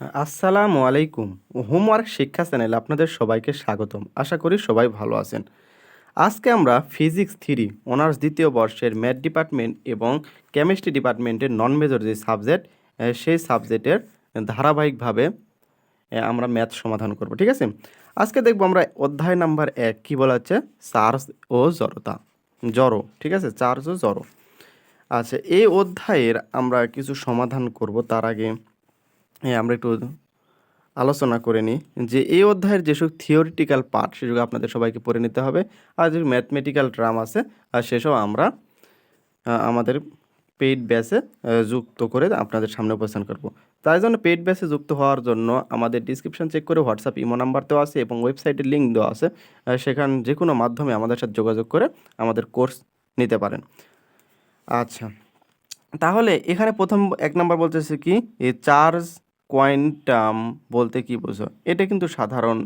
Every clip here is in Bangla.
আসসালামু আলাইকুম। হোমওয়ার্ক শিক্ষা চ্যানেলে আপনাদের সবাইকে স্বাগতম। আশা করি সবাই ভালো আছেন। আজকে আমরা ফিজিক্স থ্রি অনার্স দ্বিতীয় বর্ষের ম্যাথ ডিপার্টমেন্ট এবং কেমিস্ট্রি ডিপার্টমেন্টের নন মেজর যে সাবজেক্ট সেই সাবজেক্টের ধারাবাহিকভাবে আমরা ম্যাথ সমাধান করব, ঠিক আছে? আজকে দেখব আমরা অধ্যায় নাম্বার এক, কী বলা হচ্ছে? চার্জ ও জড়তা। জড়ো, ঠিক আছে? চার্জ ও জড়ো। আচ্ছা এই অধ্যায়ের আমরা কিছু সমাধান করব তার আগে। হ্যাঁ আমরা একটু আলোচনা করে নিই যে এই অধ্যায়ের যেসব থিওরিটিক্যাল পার্ট সেসব আপনাদের সবাইকে পড়ে নিতে হবে। আর যে ম্যাথমেটিক্যাল ট্রাম আছে, আর সেসব আমরা আমাদের পেইড ব্যাচে যুক্ত করে আপনাদের সামনে উপস্থান করব। তাই জন্য পেইড ব্যাচে যুক্ত হওয়ার জন্য আমাদের ডিসক্রিপশন চেক করে হোয়াটসঅ্যাপ ইমো নাম্বার দেওয়া আছে এবং ওয়েবসাইটের লিঙ্ক দেওয়া আছে। সেখান যে কোনো মাধ্যমে আমাদের সাথে যোগাযোগ করে আমাদের কোর্স নিতে পারেন। আচ্ছা তাহলে এখানে প্রথম এক নাম্বার বলতেছে কি? চার্জ কোয়ান্টাম বলতে কি বোঝো? এটা কিন্তু সাধারণ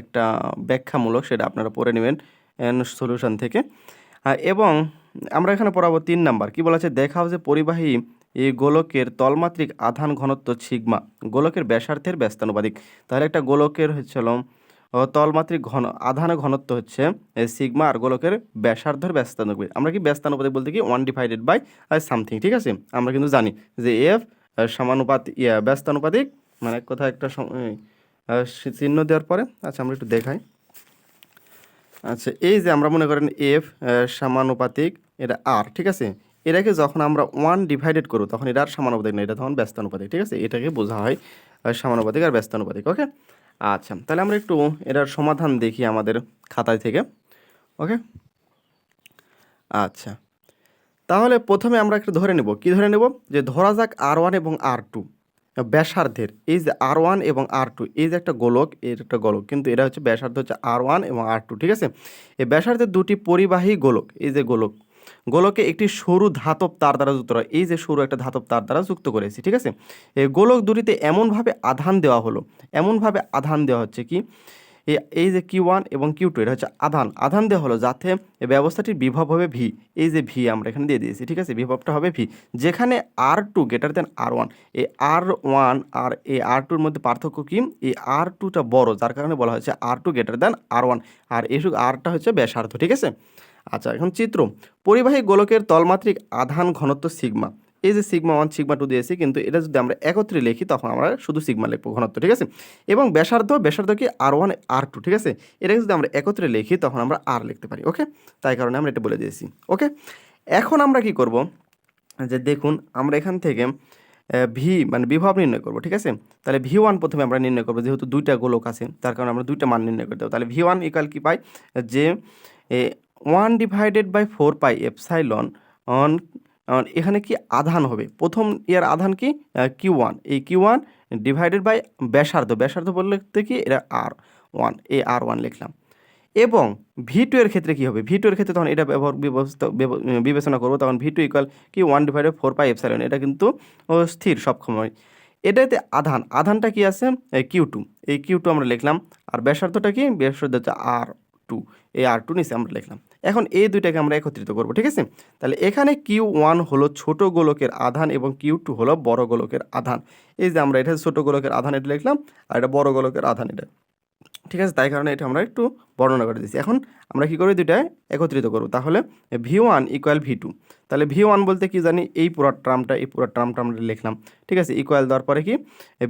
একটা ব্যাখ্যামূলক, সেটা আপনারা পড়ে নেবেন সলিউশন থেকে। এবং আমরা এখানে পড়াবো তিন নাম্বার। কি বলা আছে দেখাও যে পরিবাহী এই গোলকের তলমাত্রিক আধান ঘনত্ব সিগমা গোলকের ব্যাসার্ধের ব্যস্তানুপাতিক। তাহলে একটা গোলকের হচ্ছিল তলমাত্রিক ঘন, আধান ঘনত্ব হচ্ছে সিগমা আর গোলকের ব্যাসার্ধের ব্যস্তানুপাতিক। আমরা কি ব্যস্তানুপাতিক বলতে কি? ওয়ান ডিভাইডেড বাই সামথিং ঠিক আছে? আমরা কিন্তু জানি যে এফ সমানুপাত, ইয়া, ব্যস্তানুপাতিক মানে এক কথা একটা চিহ্ন দেওয়ার পরে আচ্ছা আমরা একটু দেখাই। আচ্ছা এই যে আমরা মনে করেন এফ সমানুপাতিক, এটা আর ঠিক আছে? এটাকে যখন আমরা ওয়ান ডিভাইডেড করব, তখন এটা আর সমানুপাতিক না, এটা তখন ব্যস্তানুপাতিক, ঠিক আছে? এটাকে বোঝা হয় সমানুপাতিক আর ব্যস্তানুপাতিক ওকে আচ্ছা তাহলে আমরা একটু এটার সমাধান দেখি আমাদের খাতায় থেকে ওকে আচ্ছা তাহলে প্রথমে আমরা একটু ধরে নেব। কি ধরে নেব? যে ধরা যাক আর ওয়ান এবং আর টু ব্যাসার্ধের, এই যে আর ওয়ান এবং আর টু এই যে একটা গোলক, এর একটা গোলক, কিন্তু এটা হচ্ছে ব্যাসার্ধ হচ্ছে আর ওয়ান এবং আর টু ঠিক আছে? এই ব্যাসার্ধের দুটি পরিবাহী গোলক, এই যে গোলক, গোলকে একটি সরু ধাতব তার দ্বারা যুক্ত হয় এই যে সরু একটা ধাতব তার দ্বারা যুক্ত করেছি, ঠিক আছে? এই গোলক দুটিতে এমনভাবে আধান দেওয়া হলো। এমনভাবে আধান দেওয়া হচ্ছে কি? এই এই যে কিউ ওয়ান এবং কিউ টু এটা হচ্ছে আধান। আধান দেওয়া হলো যাতে ব্যবস্থাটির বিভব হবে ভি এই যে ভি আমরা এখানে দিয়ে দিয়েছি, ঠিক আছে? বিভবটা হবে ভি যেখানে R two greater than R one এই আর ওয়ান আর এই আর টুর মধ্যে পার্থক্য কি? এই আর টুটা বড়, যার কারণে বলা হয়েছে R two greater than R one R এই আরটা হচ্ছে ব্যাসার্ধ, ঠিক আছে? আচ্ছা এখন চিত্র। পরিবাহী গোলকের তলমাত্রিক আধান ঘনত্ব সিগমা এই যে সিগমা ওয়ান সিগমা টু দিয়েছি, কিন্তু এটা যদি আমরা একত্রে লিখি, তখন আমরা শুধু সিগমা লিখব ঘনত্ব, ঠিক আছে? এবং ব্যাসার্ধ ব্যাসার্ধ কি আর ওয়ান আর টু ঠিক আছে? এটাকে যদি আমরা একত্রে লিখি, তখন আমরা আর লিখতে পারি ওকে তাই কারণে আমরা এটা বলে দিয়েছি ওকে এখন আমরা কি করব? যে দেখুন, আমরা এখান থেকে ভি মানে বিভব নির্ণয় করব, ঠিক আছে? তাহলে ভি ওয়ান প্রথমে আমরা নির্ণয় করব, যেহেতু দুইটা গোলক আছে, তার কারণে আমরা দুইটা মান নির্ণয় করতে হবে। তাহলে ভি ওয়ান ইকাল কি পাই? যে one divided by four pi epsilon on অন এখানে কি আধান হবে? প্রথম ইয়ার আধান কি? কিউ ওয়ান এই কিউ ওয়ান ডিভাইডেড বাই ব্যাসার্ধ। ব্যাসার্ধ বলতে কি? এটা আর ওয়ান এ আর ওয়ান লিখলাম। এবং ভি টু এর ক্ষেত্রে কী হবে? ভি টু এর ক্ষেত্রে তখন এটা ব্যবহার ব্যবস্থা বিবেচনা করব। তখন ভি টু ইকুয়াল কি one divided four pi epsilon এটা কিন্তু স্থির সবসময়। এটাতে আধান। আধানটা কি আছে? কিউ টু এই কিউ টু আমরা লিখলাম। আর ব্যাসার্ধটা কি? ব্যাসার্ধ হচ্ছে আর টু এই আর টু নিচে আমরা লিখলাম। এখন এই দুইটাকে আমরা একত্রিত করব, ঠিক আছে? তাহলে এখানে কিউ ওয়ান হলো ছোট গোলকের আধান এবং কিউ টু হলো বড় গোলকের আধান। এই যে আমরা এটা ছোট গোলকের আধান এটা লিখলাম, আর এটা বড় গোলকের আধান এটা। ঠিক আছে? তাই কারণে এটা আমরা একটু বর্ণনা করে দিচ্ছি এখন আমরা কী করি দুইটায় একত্রিত করব, তাহলে V one equal V two তাহলে ভি ওয়ান বলতে কি জানি? এই পুরো ট্রামটা এই পুরো ট্রামটা আমরা লিখলাম। ঠিক আছে? ইকুয়াল দেওয়ার পরে কি?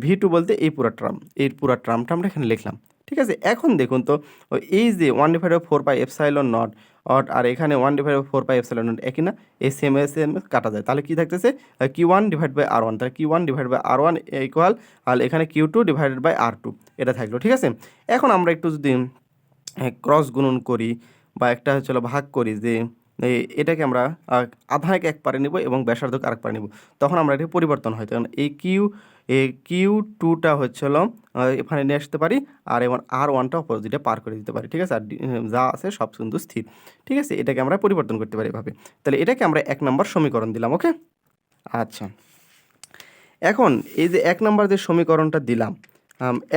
ভি টু বলতে এই পুরো ট্রাম এই পুরো ট্রামটা আমরা এখানে লিখলাম। ঠিক আছে? এখন দেখুন তো এই যে one divide four pi epsilon naught অট আর এখানে one divide by four pi epsilon naught একই না? এই সেম এস এম কাটা যায়। তাহলে কি থাকতেছে? Q one divide by R one তাহলে Q one divide by R one equal R এখানে Q two divided by R two এটা থাকল, ঠিক আছে? এখন আমরা একটু যদি ক্রস গুণন করি, বা একটা হলো ভাগ করি যে এটাকে আমরা আধাকে এক পারে নিব এবং ব্যাসার্ধকে আরেক পারে নিব। তখন আমরা এটা পরিবর্তন হয়। তখন এই কিউ এই কিউ টুটা হচ্ছে হলো এখানে নিয়ে আসতে পারি আর এবং আর ওয়ানটা অপোজিটে পার করে দিতে পারি। ঠিক আছে? আর যা আছে সব কিন্তু স্থির। ঠিক আছে? এটাকে আমরা পরিবর্তন করতে পারি এভাবে। তাহলে এটাকে আমরা এক নম্বর সমীকরণ দিলাম ওকে? আচ্ছা। এখন এই যে এক নম্বর যে সমীকরণটা দিলাম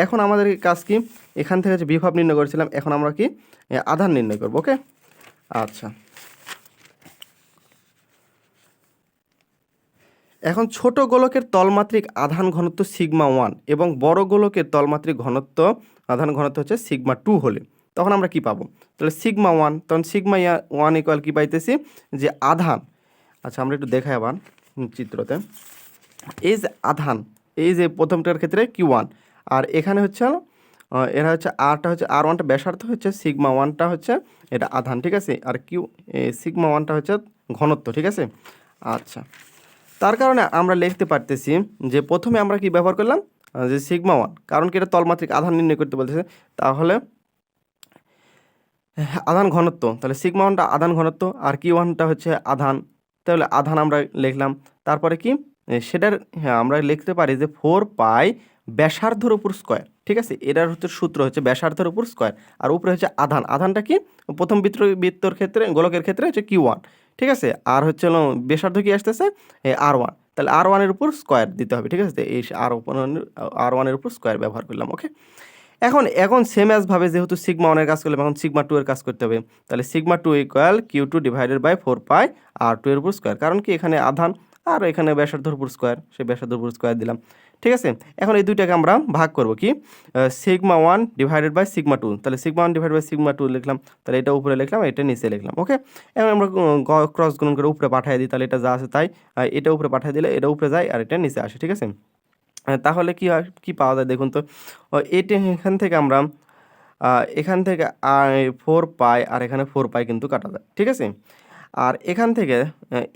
এখন আমাদের কাজ কি? এখান থেকে যে বিভব নির্ণয় করেছিলাম এখন আমরা কি? এ, আধান নির্ণয় করব ওকে? আচ্ছা। এখন ছোট গোলকের তলমাত্রিক আধান ঘনত্ব সিগমা ওয়ান এবং বড় গোলকের তলমাত্রিক ঘনত্ব, আধান ঘনত্ব হচ্ছে সিগমা টু হলে। তখন আমরা কি পাবো? তাহলে সিগমা ওয়ান, তখন সিগমা ওয়ান ইকুয়াল কি পাইতেছি? যে আধান। আচ্ছা আমরা একটু দেখাই আবার চিত্রতে। এই যে আধান, এই যে প্রথমটার ক্ষেত্রে কি ওয়ান? আর এখানে হচ্ছে এরা হচ্ছে আরটা হচ্ছে আর ওয়ানটা ব্যাসার্ধ হচ্ছে সিগমা ওয়ানটা হচ্ছে এটা আধান, ঠিক আছে? আর কিউ সিগমা ওয়ানটা হচ্ছে ঘনত্ব, ঠিক আছে? আচ্ছা। তার কারণে আমরা লিখতে পারতেছি যে প্রথমে আমরা কি ব্যবহার করলাম? যে সিগমা ওয়ান কারণ কি এটা তলমাত্রিক আধান নির্ণয় করতে বলতেছে। তাহলে, আধান ঘনত্ব, তাহলে সিগমা ওয়ানটা আধান ঘনত্ব আর কি ওয়ানটা হচ্ছে আধান। তাহলে আধান আমরা লিখলাম। তারপরে কি? সেটার হ্যাঁ আমরা লিখতে পারি যে ফোর পাই ব্যাসার্ধর উপর স্কোয়ার ঠিক আছে? এটার হচ্ছে সূত্র হচ্ছে ব্যাসার্ধের উপর স্কোয়ার আর উপরে হচ্ছে আধান। আধানটা কি? প্রথম বৃত্ত বৃত্তর ক্ষেত্রে, গোলকের ক্ষেত্রে হচ্ছে কিউ ওয়ান ঠিক আছে? আর হচ্ছে হলো বেসার্ধ কি আসতেছে? আর ওয়ান তাহলে আর ওয়ানের উপর স্কোয়ার দিতে হবে, ঠিক আছে? এই আর আর ওয়ানের উপর স্কোয়ার ব্যবহার করলাম ওকে এখন এখন সেম ভাবে যেহেতু সিগমা ওয়ানের কাজ করলাম, এখন সিগমা টু এর কাজ করতে হবে। তাহলে sigma two equal Q two divided by four pi R two এর উপর স্কোয়ার কারণ কি? এখানে আধান, আর এখানে ব্যাসার্ধর উপর স্কোয়ার সেই ব্যাসার্ধর উপর স্কোয়ার দিলাম। ঠিক আছে? এখন এই দুইটাকে আমরা ভাগ করব কি? Sigma one divided by sigma two তাহলে sigma one divide by sigma two লিখলাম, তাহলে এটা উপরে লিখলাম, এটা নিচে লিখলাম ওকে এখন আমরা ক্রস গুণন করে উপরে পাঠিয়ে দিই, তাহলে এটা যা আছে তাই। এটা উপরে পাঠিয়ে দিলে এটা উপরে যায় আর এটা নিচে আসে, ঠিক আছে? তাহলে কি হয়, কি পাওয়া যায় দেখুন তো? এটা এখান থেকে আমরা এখান থেকে ফোর পাই আর এখানে ফোর পাই কিন্তু কাটা যায়, ঠিক আছে? আর এখান থেকে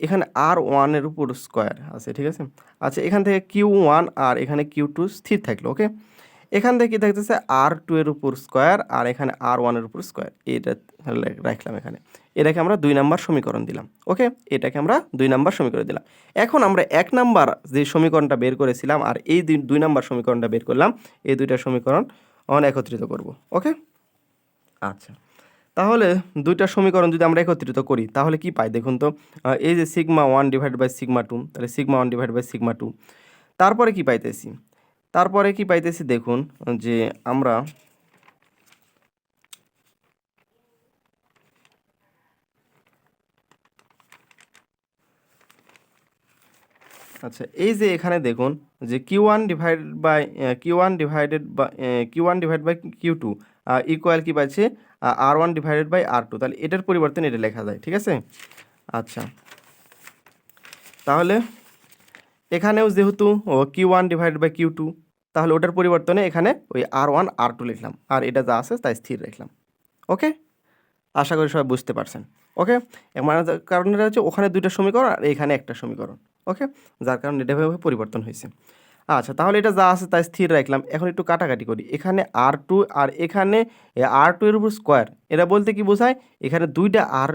এখানে আর ওয়ানের উপর স্কোয়ার আছে, ঠিক আছে? আচ্ছা এখান থেকে কিউ ওয়ান আর এখানে কিউ টু স্থির থাকল ওকে এখান থেকে কি থাকতেছে আর টু এর উপর স্কোয়ার আর এখানে আর ওয়ানের উপর স্কোয়ার এটা রাখলাম এখানে। এটাকে আমরা দুই নাম্বার সমীকরণ দিলাম ওকে এটাকে আমরা দুই নাম্বার সমীকরণ দিলাম। এখন আমরা এক নাম্বার যে সমীকরণটা বের করেছিলাম আর এই দুই নাম্বার সমীকরণটা বের করলাম, এই দুইটা সমীকরণ একত্রিত করব ওকে আচ্ছা। তাহলে দুইটা সমীকরণ যদি আমরা একত্রিত করি, তাহলে কি পাই? দেখুন তো এই যে sigma one divide by sigma two তাহলে sigma one divide by sigma two তারপরে কি পাইতেছি? তারপরে কি পাইতেছি? দেখুন, যে আমরা আচ্ছা এই যে এখানে দেখুন, যে Q one divide by Q one divided বা Q one divide by Q two equal কি পাচ্ছে R one divided by R two তাহলে এটার পরিবর্তন এটা লেখা যায়, ঠিক আছে? আচ্ছা। তাহলে এখানেও যেহেতু Q one divided by Q two তাহলে ওটার পরিবর্তনে এখানে ওই আর ওয়ান আর টু লিখলাম। আর এটা যা আছে তাই স্থির রাখলাম। ওকে? আশা করি সবাই বুঝতে পারছেন। ওকে? মানে কারণ এটা হচ্ছে ওখানে দুইটা সমীকরণ আর এখানে একটা সমীকরণ। ওকে? যার কারণে এটা পরিবর্তন হয়েছে। আচ্ছা তাহলে এটা যা আছে তাই স্থির রাখলাম। এখন একটু কাটাকাটি করি। এখানে আর টু আর এখানে আর টু এর উপর স্কোয়ার এটা বলতে কি বোঝায়? এখানে দুইটা আর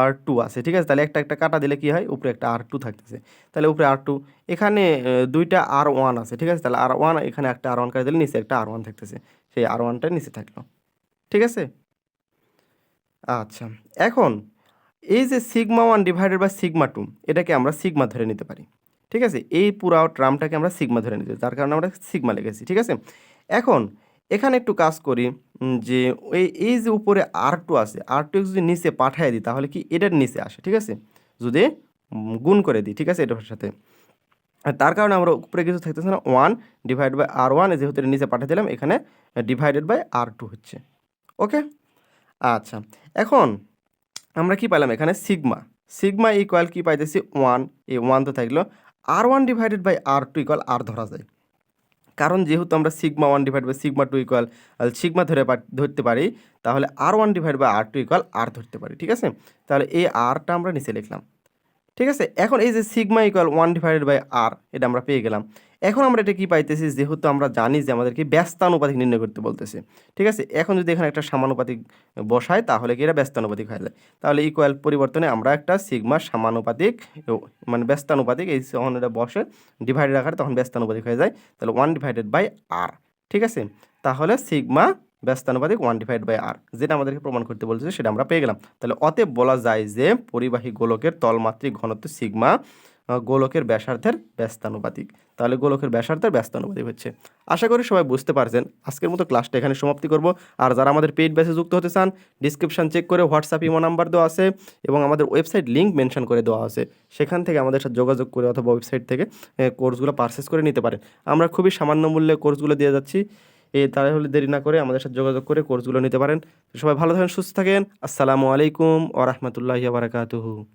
আর টু আছে, ঠিক আছে? তাহলে একটা একটা কাটা দিলে কি হয়? উপরে একটা আর টু থাকতেছে। তাহলে উপরে আর টু এখানে দুইটা আর ওয়ান আছে, ঠিক আছে? তাহলে আর ওয়ান এখানে একটা আর ওয়ান কাটা দিলে নিচে একটা আর ওয়ান থাকতেছে। সেই আর ওয়ানটা নিচে থাকল। ঠিক আছে? আচ্ছা এখন এই যে sigma one divided by sigma two এটাকে আমরা সিগমা ধরে নিতে পারি। ঠিক আছে? এই পুরো ট্রামটাকে আমরা সিগমা ধরে নিতে তার কারণে আমরা সিগমা লিখেছি, ঠিক আছে? এখন এখানে একটু কাজ করি যে ওই এই যে উপরে আর টু আছে আর টু যদি নিচে পাঠিয়ে দিই, তাহলে কি এটার নিচে আসে, ঠিক আছে? যদি গুণ করে দিই, ঠিক আছে, এটার সাথে। তার কারণে আমরা উপরে কিছু থাকতেছে না one divide by R one যেহেতু এটা নিচে পাঠিয়ে দিলাম, এখানে ডিভাইডেড বাই আর টু হচ্ছে। ওকে আচ্ছা এখন আমরা কি পাইলাম এখানে? সিগমা সিগমা ইকুয়াল কি পাইতেছি? ওয়ান এই ওয়ান তো থাকল। R one divided by R two equal R ধরা যায়। কারণ যেহেতু আমরা sigma one divide by sigma two equal sigma ধরে ধরতে পারি, তাহলে R one divide by R two equal R ধরতে পারি, ঠিক আছে? তাহলে এই আরটা আমরা নিচে লিখলাম। ঠিক আছে? এখন এই যে sigma equal one divided by R এটা আমরা পেয়ে গেলাম। এখন আমরা এটা কি পাইতেছি? যেহেতু আমরা জানি যে আমাদেরকে ব্যস্তানুপাতিক নির্ণয় করতে বলতেছে। ঠিক আছে? এখন যদি এখানে একটা সমানুপাতিক বসায়, তাহলে কি এটা ব্যস্তানুপাতিক হয়ে যায়? তাহলে ইকুয়াল পরিবর্তনে আমরা একটা সিগমা সমানুপাতিক মানে ব্যস্তানুপাতিক, এই যখন এটা বসে ডিভাইডেড আকারে তখন ব্যস্তানুপাতিক হয়ে যায়। তাহলে ওয়ান ডিভাইডেড বাই আর ঠিক আছে? তাহলে সিগমা ব্যস্তানুপাতিক ওয়ান ডিভাইড বাই আর যেটা আমাদেরকে প্রমাণ করতে বলছে সেটা আমরা পেয়ে গেলাম। তাহলে অতএব বলা যায় যে পরিবাহী গোলকের তলমাত্রিক ঘনত্ব সিগমা গোলকের ব্যাসার্ধের ব্যস্তানুপাতিক। তাহলে গোলকের ব্যাসার্ধের ব্যস্তানুপাতিক হচ্ছে। আশা করি সবাই বুঝতে পারছেন। আজকের মতো ক্লাসটা এখানে সমাপ্তি করব। আর যারা আমাদের পেইড ব্যাচে যুক্ত হতে চান ডিসক্রিপশন চেক করে হোয়াটসঅ্যাপ ইমো নাম্বার দেওয়া আছে এবং আমাদের ওয়েবসাইট লিঙ্ক মেনশন করে দেওয়া আছে। সেখান থেকে আমাদের সাথে যোগাযোগ করে অথবা ওয়েবসাইট থেকে কোর্সগুলো পারচেস করে নিতে পারেন। আমরা খুবই সামান্য মূল্যে কোর্সগুলো দিয়ে যাচ্ছি। এ, তাহলে দেরি না করে আমাদের সাথে যোগাযোগ করে কোর্সগুলো নিতে পারেন। সবাই ভালো থাকেন, সুস্থ থাকেন। আসসালামু আলাইকুম ওরহমতুল্লাহি বারাকাতুহু।